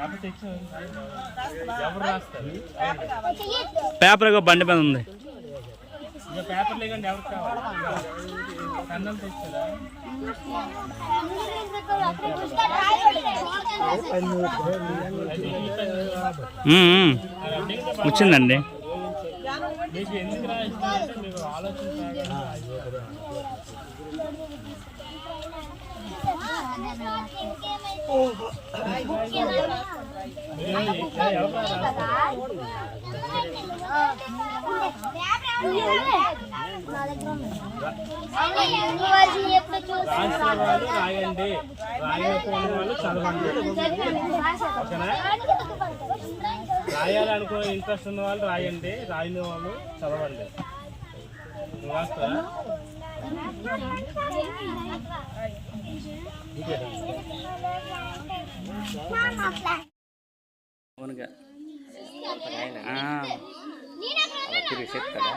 ఎవరు పేపర్ బండి మీద ఉంది. పేపర్ లేకండి వచ్చిందండి. ఆలోచన వాళ్ళు రాయండి. రాయకపోయిన వాళ్ళు చదవండి రాయాలనుకునే ఇంట్రెస్ట్ ఉన్న వాళ్ళు రాయండి. రాయని వాళ్ళు చదవండి. చెప్తాడా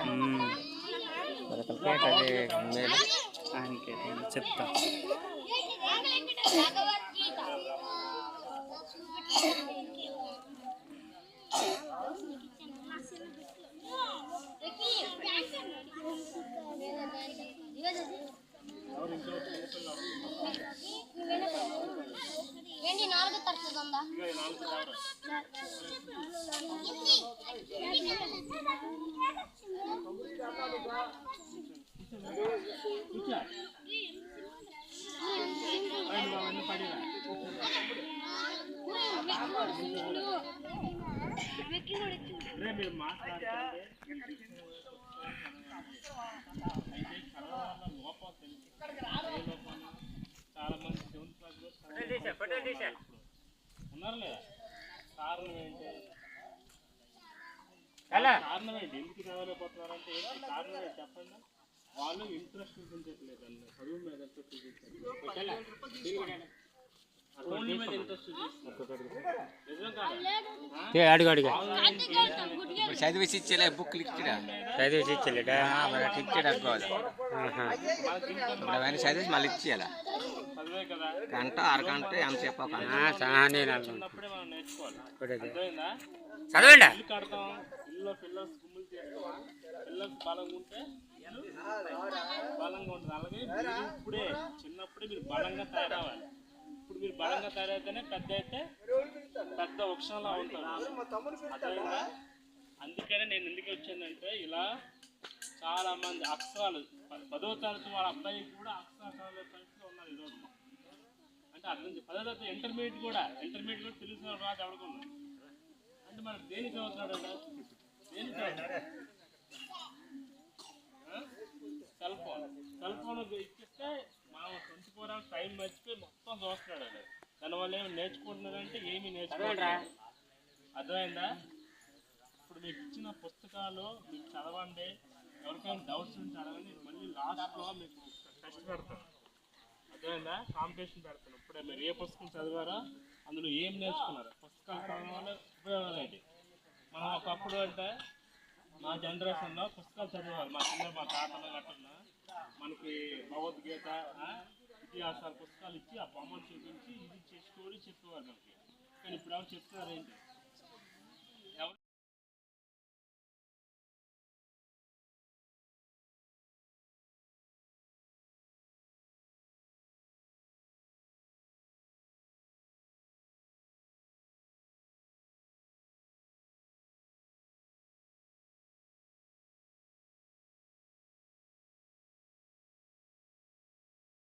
అది మేలు ఆయనకి చెప్తా. ఏంటి నాలుగు రే మీరు మాట్లాడుతుంటే ఉన్నారు లేదా కారణం ఏంటి? కారణం ఏంటి? ఎందుకు చదవలేకపోతున్నారంటే ఏంటి? కారణం ఏంటి? చెప్పండి. వాళ్ళు ఇంట్రెస్ట్ చూపించట్లేదండి చదువు మీద ఇంట్రెస్ట్ చూపించారు ఓకేలా? ఫోన్ల మీద ఇంట్రెస్ట్ చూపిస్తున్నారు నిజం కాదా? అడుగు అడుగు. ఇప్పుడు చదివేసి ఇచ్చేలే బుక్లు ఇచ్చిడా చదివేసి ఇచ్చలేడా ఇచ్చాడు మళ్ళీ ఇచ్చేయాలి? గంట అరగంట ఇప్పుడైతే. అర్థమైందా? చదవండి. ఇల్లు కడతాం ఇల్లు పిల్లర్స్ గుమ్ములు చేస్తాం పిల్లర్స్ బలంగా ఉంటే ఇల్లు బలంగా ఉంటుంది. అలాగే ఇప్పుడే చిన్నప్పుడే మీరు బలంగా తయారవ్వాలి. ఇప్పుడు మీరు బలంగా తయారైతేనే పెద్ద అయితే పెద్ద వృక్షంలా ఉంటారు. అందుకనే నేను ఎందుకు వచ్చానంటే ఇలా చాలా మంది అక్షరాలు. పదో తరగతి వాళ్ళ అబ్బాయి కూడా అక్షరాలు చదివే పరిస్థితిలో ఉన్నారు ఈరోజు. అంటే అర్థం పదో తరగతి ఇంటర్మీడియట్ కూడా ఇంటర్మీడియట్ కూడా తెలిసిన రాదు ఎవడుకున్నాడు అంటే మరి దేనికి చదువుతున్నాడు దేనికి సెల్ ఫోన్. సెల్ ఫోన్ ఇచ్చిస్తే మనం ట్వంటీ ఫోర్ అవర్స్ టైం మర్చిపోయి మొత్తం చూస్తున్నాడు అది దానివల్ల ఏమి నేర్చుకుంటున్నాడంటే ఏమి నేర్చుకోవట్లేదు అర్థమైందా? ఇప్పుడు మీకు ఇచ్చిన పుస్తకాలు మీకు చదవండి. ఎవరికైనా డౌట్స్ ఉంటే అడగండి. మళ్ళీ లాస్ట్లో మీకు టెస్ట్ పెడతాను అర్థమైందా? కాంపిటీషన్ పెడతాను. ఇప్పుడే మీరు ఏ పుస్తకం చదివారో? అందులో ఏం నేర్చుకున్నారు? పుస్తకాలు చదవడం ఉపయోగాలు ఏంటి మనం ఒకప్పుడు అంటే మా జనరేషన్లో పుస్తకాలు చదివేవారు మా చిన్న మా తాతలు గట్టున్నా మనకి భగవద్గీత ఇతిహాసాల పుస్తకాలు ఇచ్చి ఆ బొమ్మలు చూపించి ఇది స్టోరీ చెప్పేవారు మనకి. కానీ ఇప్పుడు ఎవరు చెప్తున్నారు ఏంటి